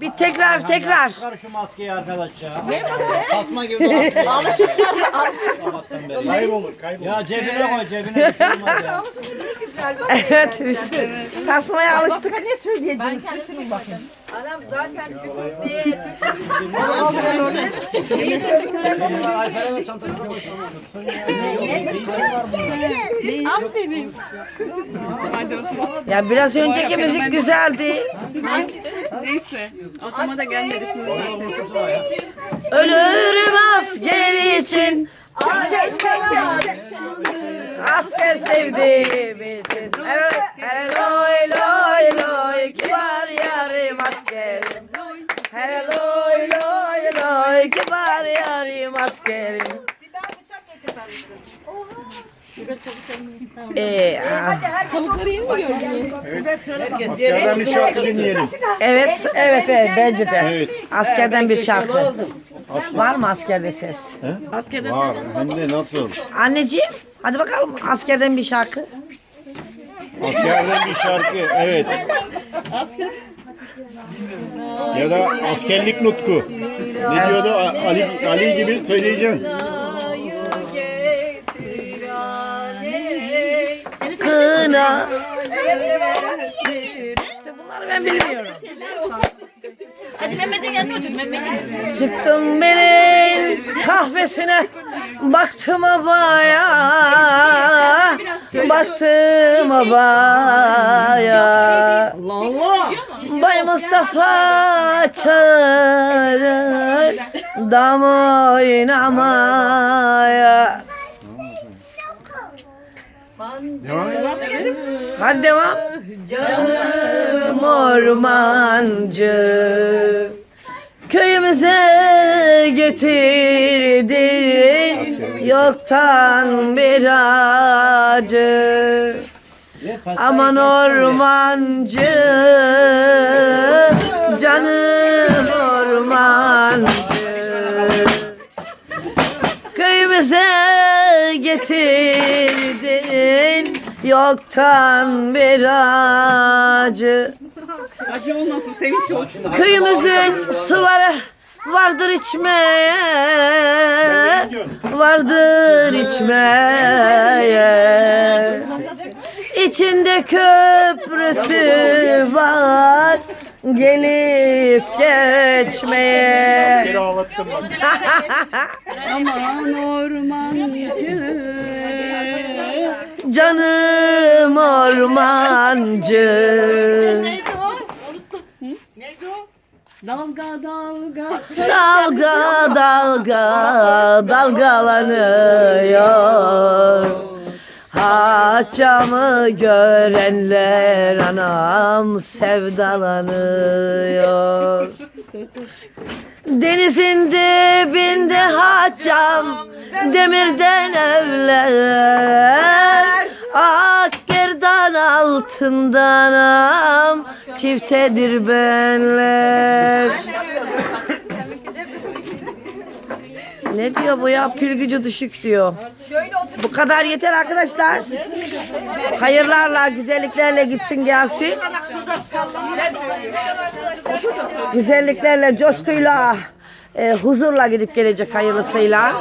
Bir tekrar tekrar. Çıkar şu maskeyi arkadaş ya. Ne maske? Tasma gibi dolaşıyor. Alışıklar, alışık. Sabahtan beri. Kaybolur kaybolur. Ya cebine koy cebine bir şey olmaz ya. Evet biz tasmaya alıştık. Ne söyleyeceğim? Adam zaten Türk değil. Ayfer'e ver çantasını. Ya biraz önceki müzik güzeldi. Neyse. Aklıma da gelmedi şimdi. Ölürüm asker için. Asker sevdiğim için. Hele loy loy loy kibar yarim askerim. Hele loy loy loy kibar yarim askerim. Ee, ah. Askerden bir şarkı dinleyelim. evet, evet, evet, bence de. Askerden bir şarkı. Var mı askerde ses? Var. Hem de nasıl? Anneciğim, hadi bakalım askerden bir şarkı. Askerden bir şarkı. Evet. Ya da askerlik nutku. Ne diyordu? A- Ali, Ali gibi söyleyeceksin. Kına. İşte bunları ben bilmiyorum. Hadi Mehmet'in yanına otur. Mehmet'in. Çıktım benim kahvesine baktım abaya baktım abaya Bay Mustafa çağırır dam oynamaya Hadi devam. Canım ormancı Köyümüze getirdin yoktan bir acı. Aman ormancı canım ormancı Köyümüze getirdin yoktan bir acı. Acı olmasın, sevinç olsun. Köyümüzün suları vardır içmeye Vardır içmeye. İçinde köprüsü var Gelip geçmeye Aman ormancı. Canım ormancı. Dalga dalga. Dalga dalga dalgalanıyor. Haçamı görenler anam sevdalanıyor Denizin dibinde haçam demirden evler Akgerdan altındanam çiftedir benler Ne diyor bu ya pil gücü düşük diyor. Bu kadar yeter arkadaşlar. Hayırlarla, güzelliklerle gitsin gelsin. Güzelliklerle, coşkuyla, e, huzurla gidip gelecek hayırlısıyla.